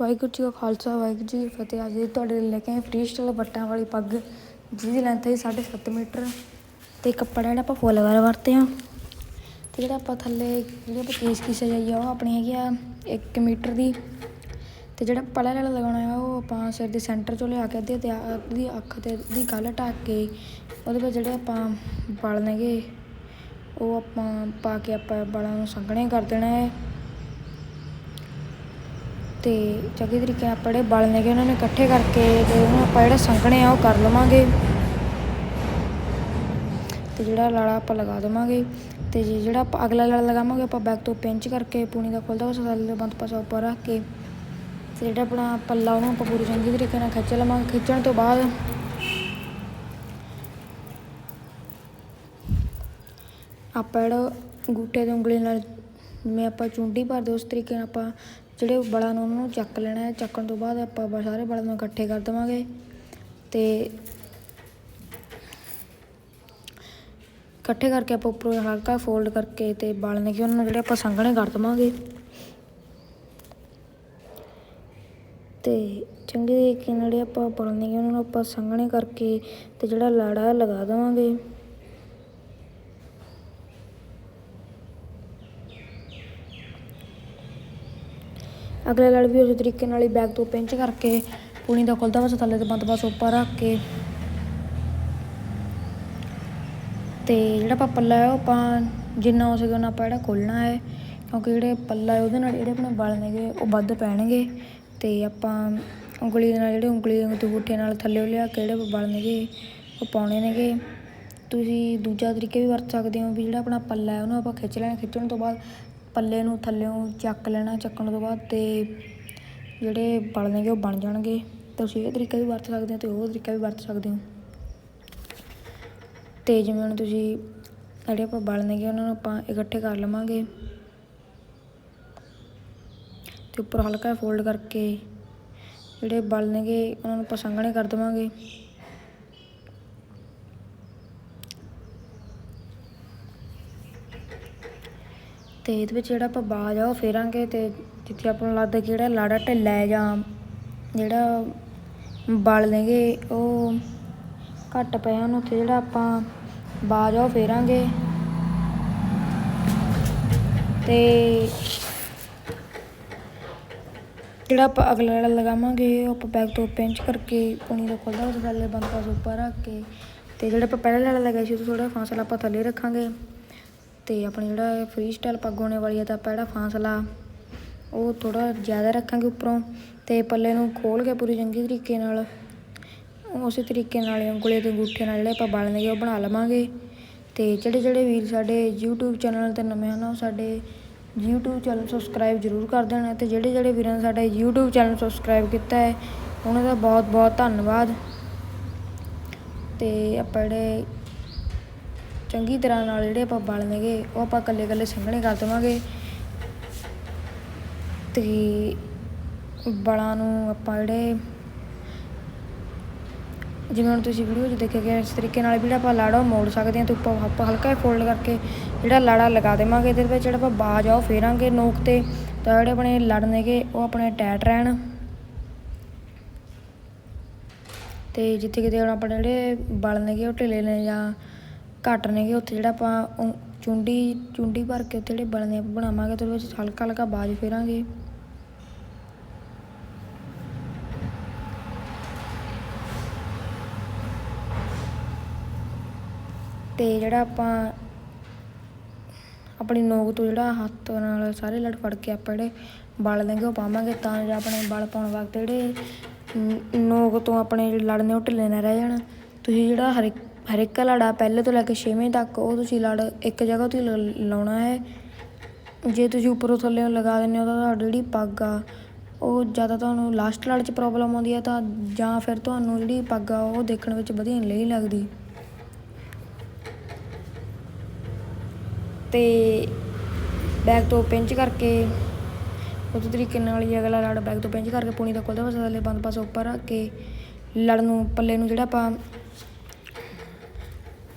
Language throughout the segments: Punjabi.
ਵਾਹਿਗੁਰੂ ਜੀ ਕਾ ਖਾਲਸਾ, ਵਾਹਿਗੁਰੂ ਜੀ ਕੀ ਫਤਿਹ। ਅੱਜ ਤੁਹਾਡੇ ਲਈ ਲੈ ਕੇ ਆਏ ਫ੍ਰੀ ਸਟਾਈਲ ਬੱਟਾਂ ਵਾਲੀ ਪੱਗ, ਜਿਹਦੀ ਲੈਂਥ ਹੈ 7.5 ਮੀਟਰ ਤੇ ਕੱਪੜਾ ਜਿਹੜਾ ਆਪਾਂ ਫੁੱਲ ਵਾਲਾ ਵਰਤੇ ਆ ਤੇ ਜਿਹੜਾ ਆਪਾਂ ਥੱਲੇ ਜਿਹੜੀ ਆਪਾਂ ਕੇਸ ਕੀ ਸਜਾਈ ਆ, ਉਹ ਆਪਣੀ ਹੈਗੀ ਆ 1 ਮੀਟਰ ਦੀ। ਤੇ ਜਿਹੜਾ ਪਲਾ ਵਾਲਾ ਲਗਾਉਣਾ ਆ ਉਹ ਆਪਾਂ ਸਿਰ ਦੇ ਸੈਂਟਰ ਚੋਂ ਲਿਆ ਕੇ ਅੱਧੇ ਤੇ ਆ- ਅੱਖ ਤੇ ਅੱਧੀ ਗੱਲ ਢੱਕ ਕੇ ਉਹਦੇ ਵਿੱਚ ਜਿਹੜੇ ਆਪਾਂ ਵਲ ਨੇਗੇ, ਉਹ ਆਪਾਂ ਪਾ ਕੇ ਆਪਾਂ ਵਾਲਾਂ ਨੂੰ ਸੰਘਣੇ ਕਰ ਦੇਣਾ ਹੈ। ਤੇ ਚੰਗੇ ਤਰੀਕੇ ਨਾਲ ਆਪਾਂ ਜਿਹੜੇ ਵਲ ਨੇਗੇ ਉਹਨਾਂ ਨੂੰ ਇਕੱਠੇ ਕਰਕੇ ਤੇ ਉਹਨੂੰ ਆਪਾਂ ਜਿਹੜੇ ਸੰਘਣੇ ਆ ਉਹ ਕਰ ਲਵਾਂਗੇ। ਤੇ ਜਿਹੜਾ ਲਾੜਾ ਆਪਾਂ ਲਗਾ ਦੇਵਾਂਗੇ ਤੇ ਜੇ ਜਿਹੜਾ ਆਪਾਂ ਅਗਲਾ ਲਾੜਾ ਲਗਾਵਾਂਗੇ, ਆਪਾਂ ਬੈਕ ਤੋਂ ਪਿੰਚ ਕਰਕੇ ਪੂਣੀ ਦਾ ਖੁੱਲਦਾ ਉਸ ਥੱਲੇ ਬੰਦ ਪਾਸਾ ਉੱਪਰ ਰੱਖ ਕੇ ਤੇ ਜਿਹੜਾ ਆਪਣਾ ਪੱਲਾ ਉਹਨੂੰ ਆਪਾਂ ਪੂਰੀ ਚੰਗੀ ਤਰੀਕੇ ਨਾਲ ਖਿੱਚ ਲਵਾਂਗੇ, ਖਿੱਚਣ ਤੋਂ ਬਾਅਦ। ਆਪਾਂ ਜਿਹੜਾ ਅੰਗੂਠੇ ਦੀ ਉਂਗਲੀ ਨਾਲ ਜਿਵੇਂ ਆਪਾਂ ਚੁੰਡੀ ਭਰਦੇ, ਉਸ ਤਰੀਕੇ ਨਾਲ ਆਪਾਂ ਜਿਹੜੇ ਬਲਾਂ ਨੂੰ ਉਹਨਾਂ ਨੂੰ ਚੱਕ ਲੈਣਾ ਹੈ, ਚੱਕਣ ਤੋਂ ਬਾਅਦ ਆਪਾਂ ਬ- ਸਾਰੇ ਬਲਾਂ ਨੂੰ ਇਕੱਠੇ ਕਰ ਦੇਵਾਂਗੇ। ਤੇ ਇਕੱਠੇ ਕਰਕੇ ਆਪਾਂ ਉੱਪਰੋਂ ਹਲਕਾ ਫੋਲਡ ਕਰਕੇ ਤੇ ਵਾਲ ਕਿ ਉਹਨਾਂ ਨੂੰ ਜਿਹੜੇ ਆਪਾਂ ਸੰਘਣੇ ਕਰ ਦੇਵਾਂਗੇ। ਤੇ ਚੰਗੇ ਤਰੀਕੇ ਨਾਲ ਜਿਹੜੇ ਆਪਾਂ ਵਾਲ ਕਿ ਉਹਨਾਂ ਨੂੰ ਆਪਾਂ ਸੰਘਣੇ ਕਰਕੇ ਤੇ ਜਿਹੜਾ ਲਾੜਾ ਲਗਾ ਦੇਵਾਂਗੇ। ਅਗਲੇ ਲੜ ਵੀ ਉਸੇ ਤਰੀਕੇ ਨਾਲ ਹੀ ਬੈਗ ਤੋਂ ਪਿੰਚ ਕਰਕੇ ਪੂਣੀ ਦਾ ਖੁੱਲਦਾ ਵਸ ਥੱਲੇ ਤੇ ਬੰਦ ਪਾਸ ਉੱਪਰ ਰੱਖ ਕੇ। ਤੇ ਜਿਹੜਾ ਆਪਾਂ ਪੱਲਾ ਹੈ, ਉਹ ਆਪਾਂ ਜਿੰਨਾ ਹੋ ਸਕੇ ਉਹਨਾਂ ਆਪਾਂ ਜਿਹੜਾ ਖੋਲਣਾ ਹੈ। ਕਿਉਂਕਿ ਜਿਹੜੇ ਪੱਲਾ ਹੈ, ਉਹਦੇ ਨਾਲ ਜਿਹੜੇ ਆਪਣੇ ਬਲ ਨੇਗੇ, ਉਹ ਵੱਧ ਪੈਣਗੇ। ਤੇ ਆਪਾਂ ਉਂਗਲੀ ਦੇ ਨਾਲ ਜਿਹੜੇ ਉਂਗਲੀ ਦੇ ਅੰਗੂਠੇ ਨਾਲ ਥੱਲੇ ਲਿਆ ਕੇ ਜਿਹੜੇ ਬਲ ਨੇਗੇ, ਉਹ ਪਾਉਣੇ ਨੇਗੇ। ਤੁਸੀਂ ਦੂਜਾ ਤਰੀਕੇ ਵੀ ਵਰਤ ਸਕਦੇ ਹੋ ਵੀ ਜਿਹੜਾ ਆਪਣਾ ਪੱਲਾ ਹੈ, ਉਹਨੂੰ ਆਪਾਂ ਖਿੱਚ ਲੈਣਾ। ਖਿੱਚਣ ਤੋਂ ਬਾਅਦ ਪੱਲੇ ਨੂੰ ਥੱਲਿਓਂ ਚੱਕ ਲੈਣਾ ਚੱਕਣ ਤੋਂ ਬਾਅਦ ਤੇ ਜਿਹੜੇ ਬਲ ਨੇਗੇ ਉਹ ਬਣ ਜਾਣਗੇ। ਤੁਸੀਂ ਇਹ ਤਰੀਕਾ ਵੀ ਵਰਤ ਸਕਦੇ ਹੋ ਤੇ ਉਹ ਤਰੀਕਾ ਵੀ ਵਰਤ ਸਕਦੇ ਹੋ। ਤੇ ਜਿਵੇਂ ਹੁਣ ਤੁਸੀਂ ਜਿਹੜੇ ਆਪਾਂ ਵਲ ਨੇਗੇ ਉਹਨਾਂ ਨੂੰ ਆਪਾਂ ਇਕੱਠੇ ਕਰ ਲਵਾਂਗੇ। ਤੇ ਉੱਪਰ ਹਲਕਾ ਫੋਲਡ ਕਰਕੇ ਜਿਹੜੇ ਵਲ ਨੇਗੇ ਉਹਨਾਂ ਨੂੰ ਆਪਾਂ ਸੰਘਣੇ ਕਰ ਦੇਵਾਂਗੇ। ਤੇ ਇਹਦੇ ਵਿੱਚ ਜਿਹੜਾ ਆਪਾਂ ਬਾਜ ਆ, ਉਹ ਫੇਰਾਂਗੇ ਤੇ ਜਿੱਥੇ ਆਪਾਂ ਨੂੰ ਲੱਗਦਾ ਕਿ ਜਿਹੜਾ ਲਾੜਾ ਢਿੱਲਾ ਹੈ ਜਾਂ ਜਿਹੜਾ ਬਲ ਨੇਗੇ, ਉਹ ਘੱਟ ਪਏ ਹਨ। ਉੱਥੇ ਜਿਹੜਾ ਆਪਾਂ ਬਾਜ ਆ, ਉਹ ਫੇਰਾਂਗੇ। ਤੇ ਜਿਹੜਾ ਆਪਾਂ ਅਗਲਾ ਵਾਲਾ ਲਗਾਵਾਂਗੇ, ਉਹ ਆਪਾਂ ਬੈਕ ਤੋਂ ਪਿੰਚ ਕਰਕੇ ਪੁਣੀ ਦਾ ਖੋਲਦਾ ਉਸ ਥੱਲੇ ਬੰਦ ਉੱਪਰ ਰੱਖ ਕੇ। ਤੇ ਜਿਹੜਾ ਆਪਾਂ ਪਹਿਲਾ ਲੜਾ ਲਗਾਇਆ ਸੀ ਉਹ ਥੋੜਾ ਫਾਸਲਾ ਆਪਾਂ ਥੱਲੇ ਰੱਖਾਂਗੇ। ਤੇ ਆਪਣੀ ਜਿਹੜਾ ਫ੍ਰੀ ਸਟਾਈਲ ਪੱਗ ਹੋਣੇ ਵਾਲੀ ਹੈ ਤਾਂ ਆਪਾਂ ਜਿਹੜਾ ਫਾਸਲਾ ਉਹ ਥੋੜਾ ਜ਼ਿਆਦਾ ਰੱਖਾਂਗੇ ਉੱਪਰੋਂ ਤੇ ਪੱਲੇ ਨੂੰ ਖੋਲ ਕੇ ਪੂਰੀ ਚੰਗੀ ਤਰੀਕੇ ਨਾਲ, ਉਸੇ ਤਰੀਕੇ ਨਾਲ ਹੀ ਉਂਗਲੀ ਤੇ ਅੰਗੂਠੇ ਨਾਲ ਜਿਹੜੇ ਆਪਾਂ ਬਾਲ ਨੇਗੇ ਉਹ ਬਣਾ ਲਵਾਂਗੇ। ਤੇ ਜਿਹੜੇ ਜਿਹੜੇ ਵੀਰ ਸਾਡੇ YouTube ਚੈਨਲ ਤੇ ਨਵੇਂ ਹਨ ਉਹ ਸਾਡੇ YouTube ਚੈਨਲ ਸਬਸਕ੍ਰਾਈਬ ਜ਼ਰੂਰ ਕਰ ਦੇਣਾ ਤੇ ਜਿਹੜੇ ਜਿਹੜੇ ਵੀਰਾਂ ਨੇ ਸਾਡਾ YouTube ਚੈਨਲ ਸਬਸਕ੍ਰਾਈਬ ਕੀਤਾ ਹੈ, ਉਹਨਾਂ ਦਾ ਬਹੁਤ ਬਹੁਤ ਧੰਨਵਾਦ। ਤੇ ਆਪਾਂ ਜਿਹੜੇ ਚੰਗੀ ਤਰ੍ਹਾਂ ਨਾਲ ਜਿਹੜੇ ਆਪਾਂ ਬਲ ਨੇਗੇ, ਉਹ ਆਪਾਂ ਇਕੱਲੇ ਇਕੱਲੇ ਸੰਘਣੇ ਕਰ ਦੇਵਾਂਗੇ। ਤੇ ਬਲਾਂ ਨੂੰ ਆਪਾਂ ਜਿਹੜੇ ਜਿਵੇਂ ਹੁਣ ਤੁਸੀਂ ਵੀਡੀਓ 'ਚ ਦੇਖਿਆ ਗਿਆ ਇਸ ਤਰੀਕੇ ਨਾਲ ਵੀ ਜਿਹੜਾ ਆਪਾਂ ਲਾੜਾ ਮੋੜ ਸਕਦੇ ਹਾਂ ਤੇ ਉੱਪਰ ਆਪਾਂ ਹਲਕਾ ਜਿਹਾ ਫੋਲਡ ਕਰਕੇ ਜਿਹੜਾ ਲਾੜਾ ਲਗਾ ਦੇਵਾਂਗੇ, ਇਹਦੇ ਵਿੱਚ ਜਿਹੜਾ ਆਪਾਂ ਬਾਜ ਆ ਉਹ ਫੇਰਾਂਗੇ ਨੋਕ ਤੇ। ਤਾਂ ਜਿਹੜੇ ਆਪਣੇ ਲੜ ਨੇਗੇ, ਉਹ ਆਪਣੇ ਟੈਟ ਰਹਿਣ। ਤੇ ਜਿੱਥੇ ਕਿਤੇ ਹੁਣ ਆਪਣੇ ਜਿਹੜੇ ਬਲ ਨੇਗੇ ਉਹ ਢਿੱਲੇ ਨੇ ਜਾਂ ਘੱਟ ਨੇਗੇ, ਉੱਥੇ ਜਿਹੜਾ ਆਪਾਂ ਉਂ- ਚੁੰਡੀ ਚੁੰਡੀ ਭਰ ਕੇ ਉੱਥੇ ਜਿਹੜੇ ਵਲ ਬਣਾਵਾਂਗੇ, ਤੇ ਉਹਦੇ ਵਿੱਚ ਹਲਕਾ ਹਲਕਾ ਬਾਜ ਫੇਰਾਂਗੇ। ਤੇ ਜਿਹੜਾ ਆਪਾਂ ਆਪਣੀ ਨੋਕ ਤੋਂ ਜਿਹੜਾ ਹੱਥ ਨਾਲ ਸਾਰੇ ਲੜ ਫੜ ਕੇ ਆਪਾਂ ਜਿਹੜੇ ਬਲ ਨੇਗੇ, ਉਹ ਪਾਵਾਂਗੇ, ਤਾਂ ਜੋ ਆਪਣੇ ਬਲ ਪਾਉਣ ਵਕਤ ਜਿਹੜੇ ਨੋਕ ਤੋਂ ਆਪਣੇ ਜਿਹੜੇ ਲੜ ਉਹ ਢਿੱਲੇ ਨਾ ਰਹਿ ਜਾਣ। ਤੁਸੀਂ ਜਿਹੜਾ ਹਰ ਇੱਕ ਹਰ ਇੱਕ ਲੜਾ ਪਹਿਲੇ ਤੋਂ ਲੈ ਕੇ ਛੇਵੇਂ ਤੱਕ, ਉਹ ਤੁਸੀਂ ਲੜ, ਇੱਕ ਜਗ੍ਹਾ ਤੋਂ ਹੀ ਲ- ਲਾਉਣਾ ਹੈ। ਜੇ ਤੁਸੀਂ ਉੱਪਰੋਂ ਥੱਲੇ ਲਗਾ ਦਿੰਦੇ ਹੋ ਤਾਂ ਤੁਹਾਡੀ ਜਿਹੜੀ ਪੱਗ ਆ, ਉਹ ਜ਼ਿਆਦਾ ਤੁਹਾਨੂੰ ਲਾਸਟ ਲੜ 'ਚ ਪ੍ਰੋਬਲਮ ਆਉਂਦੀ ਹੈ ਤਾਂ ਜਾਂ ਫਿਰ ਤੁਹਾਨੂੰ ਜਿਹੜੀ ਪੱਗ ਆ, ਉਹ ਦੇਖਣ ਵਿੱਚ ਵਧੀਆ ਨਹੀਂ ਲੱਗਦੀ। ਤੇ ਬੈਕ ਤੋਂ ਪਿੰਚ ਕਰਕੇ, ਉਸੇ ਤਰੀਕੇ ਨਾਲ ਹੀ ਅਗਲਾ ਲੜ ਬੈਕ ਤੋਂ ਪਿੰਚ ਕਰਕੇ ਪੂਣੀ ਦਾ ਖੁੱਲਦਾ ਪਾਸਾ ਥੱਲੇ ਬੰਦ ਪਾਸਾ ਉੱਪਰ ਰੱਖ ਕੇ ਲੜ ਨੂੰ, ਪੱਲੇ ਨੂੰ ਜਿਹੜਾ ਆਪਾਂ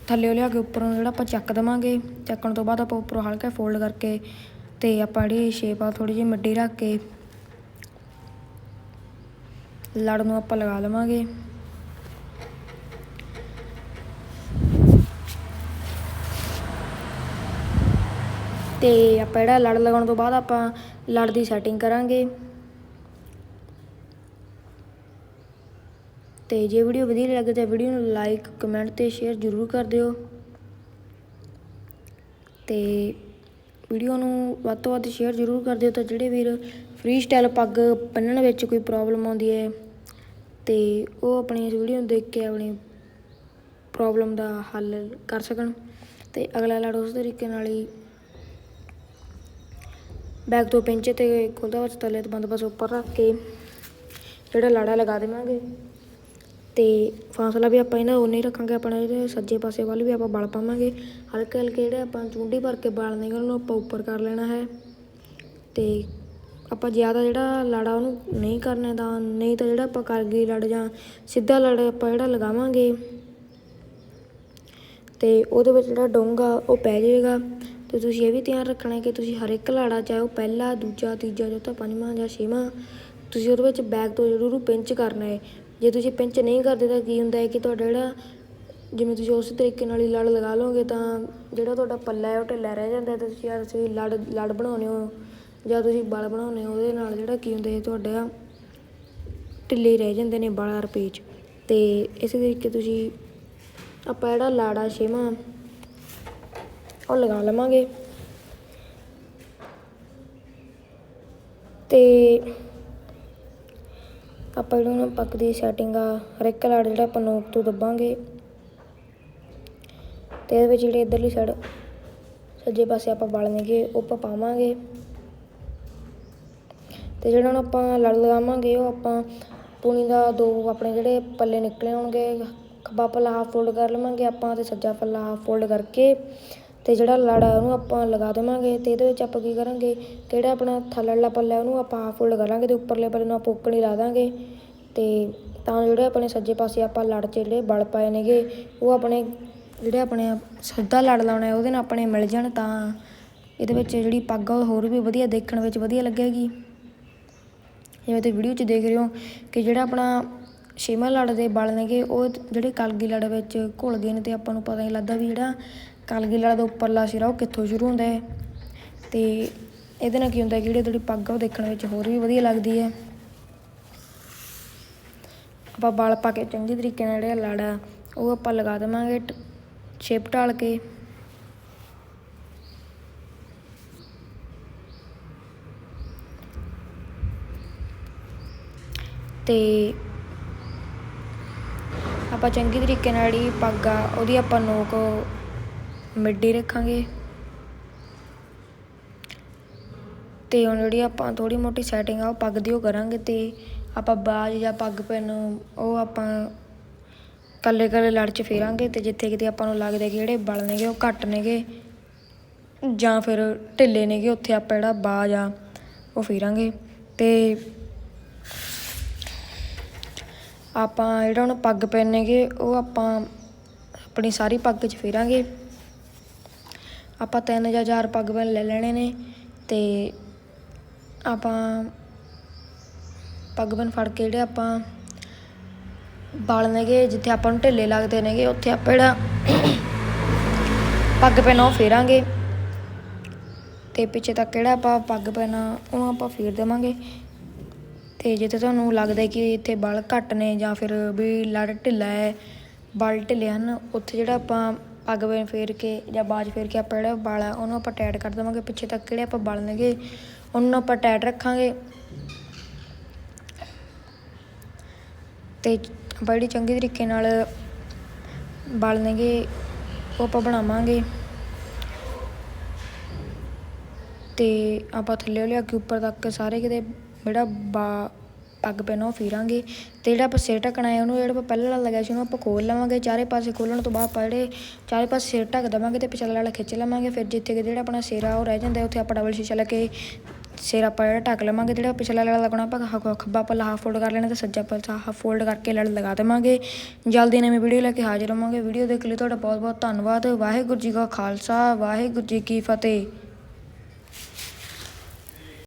ਥੱਲੇ ਲਿਆ ਕੇ ਉੱਪਰੋਂ ਜਿਹੜਾ ਆਪਾਂ ਚੱਕ ਦੇਵਾਂਗੇ, ਚੱਕਣ ਤੋਂ ਬਾਅਦ ਆਪਾਂ ਉੱਪਰੋਂ ਹਲਕਾ ਫੋਲਡ ਕਰਕੇ ਤੇ ਆਪਾਂ ਜਿਹੜੀ ਸ਼ੇਪ ਆ ਥੋੜੀ ਜਿਹੀ ਮੱਡੀ ਰੱਖ ਕੇ ਲੜ ਨੂੰ ਆਪਾਂ ਲਗਾ ਲਵਾਂਗੇ। ਤੇ ਆਪਾਂ ਜਿਹੜਾ ਲੜ ਲਗਾਉਣ ਤੋਂ ਬਾਅਦ ਆਪਾਂ ਲੜ ਦੀ ਸੈਟਿੰਗ ਕਰਾਂਗੇ। ਤੇ ਜੇ ਵੀਡੀਓ ਵਧੀਆ ਲੱਗੇ ਤਾਂ ਵੀਡੀਓ ਨੂੰ ਲਾਈਕ, ਕਮੈਂਟ ਤੇ ਸ਼ੇਅਰ ਜ਼ਰੂਰ ਕਰ ਦਿਓ। ਤੇ ਵੀਡੀਓ ਨੂੰ ਵੱਧ ਤੋਂ ਵੱਧ ਸ਼ੇਅਰ ਜ਼ਰੂਰ ਕਰ ਦਿਓ ਤਾਂ ਜਿਹੜੇ ਵੀਰ ਫ੍ਰੀ ਸਟਾਈਲ ਪੱਗ ਬੰਨਣ ਵਿੱਚ ਕੋਈ ਪ੍ਰੋਬਲਮ ਆਉਂਦੀ ਹੈ ਤੇ ਉਹ ਆਪਣੀ ਇਸ ਵੀਡੀਓ ਨੂੰ ਦੇਖ ਕੇ ਆਪਣੀ ਪ੍ਰੋਬਲਮ ਦਾ ਹੱਲ ਕਰ ਸਕਣ। ਤੇ ਅਗਲਾ ਲੜ ਉਸ ਤਰੀਕੇ ਨਾਲ ਹੀ ਬੈਕ ਤੋਂ ਪਿੰਚ ਤੇ ਖੁੱਲਦਾ ਵਿੱਚ ਤਲੇ ਤੇ ਬੰਦ ਬਸ ਉੱਪਰ ਰੱਖ ਕੇ ਜਿਹੜਾ ਲਾੜਾ ਲਗਾ ਦੇਵਾਂਗੇ। ਅਤੇ ਫਾਸਲਾ ਵੀ ਆਪਾਂ ਇਹਨਾਂ ਉਨੇ ਹੀ ਰੱਖਾਂਗੇ ਆਪਣਾ ਜਿਹੜੇ ਸੱਜੇ ਪਾਸੇ ਵੱਲ ਵੀ ਆਪਾਂ ਬਲ ਪਾਵਾਂਗੇ। ਹਲਕੇ ਹਲਕੇ ਜਿਹੜੇ ਆਪਾਂ ਚੁੰਡੀ ਭਰ ਕੇ ਬਾਲ ਨੇ ਉਹਨੂੰ ਆਪਾਂ ਉੱਪਰ ਕਰ ਲੈਣਾ ਹੈ। ਅਤੇ ਆਪਾਂ ਜ਼ਿਆਦਾ ਜਿਹੜਾ ਲਾੜਾ ਉਹਨੂੰ ਨਹੀਂ ਕਰਨਾ, ਤਾਂ ਨਹੀਂ ਤਾਂ ਜਿਹੜਾ ਆਪਾਂ ਕਰ ਲੜ ਜਾਂ ਸਿੱਧਾ ਲੜ ਆਪਾਂ ਜਿਹੜਾ ਲਗਾਵਾਂਗੇ। ਤੇ ਉਹਦੇ ਵਿੱਚ ਜਿਹੜਾ ਡੋਂਗਾ ਉਹ ਪੈ ਜਾਏਗਾ। ਤੇ ਤੁਸੀਂ ਇਹ ਵੀ ਧਿਆਨ ਰੱਖਣਾ ਕਿ ਤੁਸੀਂ ਹਰ ਇੱਕ ਲਾੜਾ, ਚਾਹੇ ਉਹ ਪਹਿਲਾ, ਦੂਜਾ, ਤੀਜਾ, ਚੌਥਾ, ਪੰਜਵਾਂ ਜਾਂ ਛੇਵਾਂ, ਤੁਸੀਂ ਉਹਦੇ ਵਿੱਚ ਬੈਕ ਤੋਂ ਜ਼ਰੂਰ ਉਹਨੂੰ ਪਿੰਚ ਕਰਨਾ ਹੈ। ਜੇ ਤੁਸੀਂ ਪਿੰਚ ਨਹੀਂ ਕਰਦੇ ਤਾਂ ਕੀ ਹੁੰਦਾ ਹੈ ਕਿ ਤੁਹਾਡਾ ਜਿਹੜਾ ਜਿਵੇਂ ਤੁਸੀਂ ਉਸ ਤਰੀਕੇ ਨਾਲ ਹੀ ਲੜ ਲਗਾ ਲਓਗੇ ਤਾਂ ਜਿਹੜਾ ਤੁਹਾਡਾ ਪੱਲਾ ਹੈ ਉਹ ਢਿੱਲਾ ਰਹਿ ਜਾਂਦਾ ਤੇ ਤੁਸੀਂ ਯਾਰ ਤੁਸੀਂ ਲੜ ਲੜ ਬਣਾਉਂਦੇ ਹੋ ਜਾਂ ਤੁਸੀਂ ਬਲ ਬਣਾਉਂਦੇ ਹੋ, ਉਹਦੇ ਨਾਲ ਜਿਹੜਾ ਕੀ ਹੁੰਦਾ ਹੈ ਤੁਹਾਡਾ ਢਿੱਲੇ ਰਹਿ ਜਾਂਦੇ ਨੇ ਬਲ ਔਰ ਪੇਚ ਤੇ ਇਸੇ ਤਰੀਕੇ ਤੁਸੀਂ ਆਪਾਂ ਜਿਹੜਾ ਲਾੜਾ ਛੇਵਾਂ ਉਹ ਲਗਾ ਲਵਾਂਗੇ ਤੇ ਆਪਾਂ ਜਿਹੜੀ ਨਾ ਪੱਕ ਦੀ ਸੈਟਿੰਗ ਆ, ਹਰ ਇੱਕ ਲਾੜ ਜਿਹੜਾ ਆਪਾਂ ਨੋਕ ਤੋਂ ਦੱਬਾਂਗੇ। ਤੇ ਇਹਦੇ ਵਿੱਚ ਜਿਹੜੇ ਇਧਰਲੀ ਸਾਈਡ ਸੱਜੇ ਪਾਸੇ ਆਪਾਂ ਵਲ ਉਹ ਆਪਾਂ ਪਾਵਾਂਗੇ। ਤੇ ਜਿਹੜਾ ਹੁਣ ਆਪਾਂ ਲੜ ਲਗਾਵਾਂਗੇ, ਉਹ ਆਪਾਂ ਪੂਣੀ ਦਾ ਦੋ ਆਪਣੇ ਜਿਹੜੇ ਪੱਲੇ ਨਿਕਲੇ ਹੋਣਗੇ, ਖੱਬਾ ਪੱਲਾ ਹਾਫ ਫੋਲਡ ਕਰ ਲਵਾਂਗੇ ਆਪਾਂ ਤੇ ਸੱਜਾ ਪੱਲਾ ਹਾਫ ਫੋਲਡ ਕਰਕੇ। ਅਤੇ ਜਿਹੜਾ ਲੜ ਆ ਉਹਨੂੰ ਆਪਾਂ ਲਗਾ ਦੇਵਾਂਗੇ ਅਤੇ ਇਹਦੇ ਵਿੱਚ ਆਪਾਂ ਕੀ ਕਰਾਂਗੇ, ਕਿਹੜਾ ਆਪਣਾ ਥੱਲੜਾ ਪੱਲਾ ਉਹਨੂੰ ਆਪਾਂ ਹਾਫ ਫੋਲਡ ਕਰਾਂਗੇ ਅਤੇ ਉੱਪਰਲੇ ਪੱਲੇ ਨੂੰ ਆਪਾਂ ਉੱਕਣੀ ਲਾ ਦਾਂਗੇ। ਅਤੇ ਤਾਂ ਜਿਹੜੇ ਆਪਣੇ ਸੱਜੇ ਪਾਸੇ ਆਪਾਂ ਲੜ 'ਚ ਜਿਹੜੇ ਬਲ ਪਾਏ ਨੇਗੇ, ਉਹ ਆਪਣੇ ਜਿਹੜੇ ਆਪਣੇ ਸਿੱਧਾ ਲੜ ਲਾਉਣਾ ਉਹਦੇ ਨਾਲ ਆਪਣੇ ਮਿਲ ਜਾਣ ਤਾਂ ਇਹਦੇ ਵਿੱਚ ਜਿਹੜੀ ਪੱਗ ਆ, ਉਹ ਹੋਰ ਵੀ ਵਧੀਆ ਦੇਖਣ ਵਿੱਚ ਵਧੀਆ ਲੱਗੇਗੀ। ਜਿਵੇਂ ਤੁਸੀਂ ਵੀਡੀਓ 'ਚ ਦੇਖ ਰਹੇ ਹੋ ਕਿ ਜਿਹੜਾ ਆਪਣਾ ਛੇਵਾਂ ਲੜ ਦੇ ਬਲ ਨੇਗੇ, ਉਹ ਜਿਹੜੇ ਕਲਗੀ ਲੜ ਵਿੱਚ ਘੁਲ ਗਏ ਨੇ ਤੇ ਆਪਾਂ ਨੂੰ ਪਤਾ ਨਹੀਂ ਲੱਗਦਾ ਵੀ ਜਿਹੜਾ ਕਲਗੀ ਲੜ ਦਾ ਉੱਪਰਲਾ ਸਿਰਾ, ਉਹ ਕਿੱਥੋਂ ਸ਼ੁਰੂ ਹੁੰਦਾ ਹੈ ਤੇ ਇਹਦੇ ਨਾਲ ਕੀ ਹੁੰਦਾ ਕਿ ਜਿਹੜੀ ਤੁਹਾਡੀ ਪੱਗ ਆ ਉਹ ਦੇਖਣ ਵਿੱਚ ਹੋਰ ਵੀ ਵਧੀਆ ਲੱਗਦੀ ਹੈ। ਆਪਾਂ ਵਾਲ ਪਾ ਕੇ ਚੰਗੀ ਤਰੀਕੇ ਨਾਲ ਜਿਹੜਾ ਲੜ ਆ ਉਹ ਆਪਾਂ ਲਗਾ ਦੇਵਾਂਗੇ ਸ਼ੇਪ ਢਾਲ ਕੇ। ਤੇ ਆਪਾਂ ਚੰਗੀ ਤਰੀਕੇ ਨਾਲ ਜਿਹੜੀ ਪੱਗ ਆ, ਉਹਦੀ ਆਪਾਂ ਨੋਕ ਮਿੱਡੀ ਰੱਖਾਂਗੇ। ਤੇ ਹੁਣ ਜਿਹੜੀ ਆਪਾਂ ਥੋੜੀ ਮੋਟੀ ਸੈਟਿੰਗ ਆ, ਉਹ ਪੱਗ ਦੀ ਉਹ ਕਰਾਂਗੇ ਤੇ ਆਪਾਂ ਬਾਜ ਜਾਂ ਪੱਗ ਪੈਨ, ਉਹ ਆਪਾਂ ਕੱਲੇ ਕੱਲੇ ਲੜ ਚ ਫੇਰਾਂਗੇ ਤੇ ਜਿੱਥੇ ਕਿਤੇ ਆਪਾਂ ਨੂੰ ਲੱਗਦਾ ਕਿ ਜਿਹੜੇ ਬਲ ਨੇਗੇ ਉਹ ਘੱਟ ਨੇਗੇ ਜਾਂ ਫਿਰ ਢਿੱਲੇ ਨੇਗੇ, ਉੱਥੇ ਆਪਾਂ ਜਿਹੜਾ ਬਾਜ ਆ, ਉਹ ਫੇਰਾਂਗੇ। ਤੇ ਆਪਾਂ ਜਿਹੜਾ ਹੁਣ ਪੱਗ ਪੈਨੇਗੇ ਉਹ ਆਪਾਂ ਆਪਣੀ ਸਾਰੀ ਪੱਗ 'ਚ ਫੇਰਾਂਗੇ। ਆਪਾਂ ਤਿੰਨ ਜਾਂ ਚਾਰ ਪੱਗ ਪੈਨ ਲੈ ਲੈਣੇ ਨੇ ਤੇ ਆਪਾਂ ਪੱਗ ਪੈਨ ਫੜ ਕੇ ਜਿਹੜੇ ਆਪਾਂ ਵਾਲ ਨੇਗੇ, ਜਿੱਥੇ ਆਪਾਂ ਨੂੰ ਢਿੱਲੇ ਲੱਗਦੇ ਨੇਗੇ, ਉੱਥੇ ਆਪਾਂ ਜਿਹੜਾ ਪੱਗ ਪੈਨ ਉਹ ਫੇਰਾਂਗੇ। ਤੇ ਪਿੱਛੇ ਤੱਕ ਜਿਹੜਾ ਆਪਾਂ ਪੱਗ ਪੈਨ ਉਹਨੂੰ ਆਪਾਂ ਫੇਰ ਦੇਵਾਂਗੇ। ਤੇ ਜਿੱਥੇ ਤੁਹਾਨੂੰ ਲੱਗਦਾ ਕਿ ਇੱਥੇ ਬਲ ਘੱਟ ਨੇ ਜਾਂ ਫਿਰ ਵੀ ਲੜ ਢਿੱਲਾ ਹੈ, ਬਲ ਢਿੱਲੇ ਹਨ, ਉੱਥੇ ਜਿਹੜਾ ਆਪਾਂ ਪੱਗ ਵੇ ਫੇਰ ਕੇ ਜਾਂ ਬਾਜ ਫੇਰ ਕੇ ਆਪਾਂ ਜਿਹੜਾ ਬਲ ਆ ਉਹਨੂੰ ਆਪਾਂ ਟਾਈਟ ਕਰ ਦੇਵਾਂਗੇ, ਪਿੱਛੇ ਤੱਕ ਜਿਹੜੇ ਆਪਾਂ ਬਲ ਨੇਗੇ ਉਹਨੂੰ ਆਪਾਂ ਟਾਈਟ ਰੱਖਾਂਗੇ। ਤੇ ਆਪਾਂ ਜਿਹੜੀ ਚੰਗੀ ਤਰੀਕੇ ਨਾਲ ਬਲ ਨੇਗੇ ਉਹ ਆਪਾਂ ਬਣਾਵਾਂਗੇ। ਤੇ ਆਪਾਂ ਥੱਲੇ ਲਿਆ ਕੇ ਉੱਪਰ ਤੱਕ ਸਾਰੇ ਕਿਤੇ ਜਿਹੜਾ ਬਾ ਪੱਗ ਪੈਨ ਉਹ ਫੇਰਾਂਗੇ। ਤੇ ਜਿਹੜਾ ਆਪਾਂ ਸਿਰ ਢੱਕਣਾ ਹੈ, ਉਹਨੂੰ ਜਿਹੜਾ ਆਪਾਂ ਪਹਿਲਾਂ ਵਾਲਾ ਲਗਾਇਆ ਸੀ, ਉਹਨੂੰ ਆਪਾਂ ਖੋਲ ਲਵਾਂਗੇ। ਚਾਰੇ ਪਾਸੇ ਖੋਲਣ ਤੋਂ ਬਾਅਦ ਆਪਾਂ ਜਿਹੜੇ ਚਾਰੇ ਪਾਸੇ ਸਿਰ ਢੱਕ ਦੇਵਾਂਗੇ ਤੇ ਪਿਛਲਾ ਵਾਲਾ ਖਿੱਚ ਲਵਾਂਗੇ। ਫਿਰ ਜਿੱਥੇ ਕਿ ਜਿਹੜਾ ਆਪਣਾ ਸਿਰ ਉਹ ਰਹਿ ਜਾਂਦਾ ਉੱਥੇ ਆਪਾਂ ਡਬਲ ਸ਼ੀਸ਼ਾ ਲਾ ਕੇ ਸਿਰ ਆਪਾਂ ਜਿਹੜਾ ਢੱਕ ਲਵਾਂਗੇ। ਜਿਹੜਾ ਪਿਛਲਾ ਵਾਲਾ ਲੱਗਣਾ, ਆਪਾਂ ਖੱਬਾ ਪੱਲਾ ਹਾਫ ਫੋਲਡ ਕਰ ਲੈਣਾ ਤੇ ਸੱਜਾ ਪੱਲਾ ਹਾਫ ਫੋਲਡ ਕਰਕੇ ਲੜ ਲਗਾ ਦੇਵਾਂਗੇ। ਜਲਦੀ ਨਵੀਂ ਵੀਡੀਓ ਲੈ ਕੇ ਹਾਜ਼ਰ ਹੋਵਾਂਗੇ ਵੀਡੀਓ ਦੇਖ ਲਈ ਤੁਹਾਡਾ ਬਹੁਤ ਬਹੁਤ ਧੰਨਵਾਦ। ਵਾਹਿਗੁਰੂ ਜੀ ਕਾ ਖਾਲਸਾ, ਵਾਹਿਗੁਰੂ ਜੀ ਕੀ ਫਤਿਹ।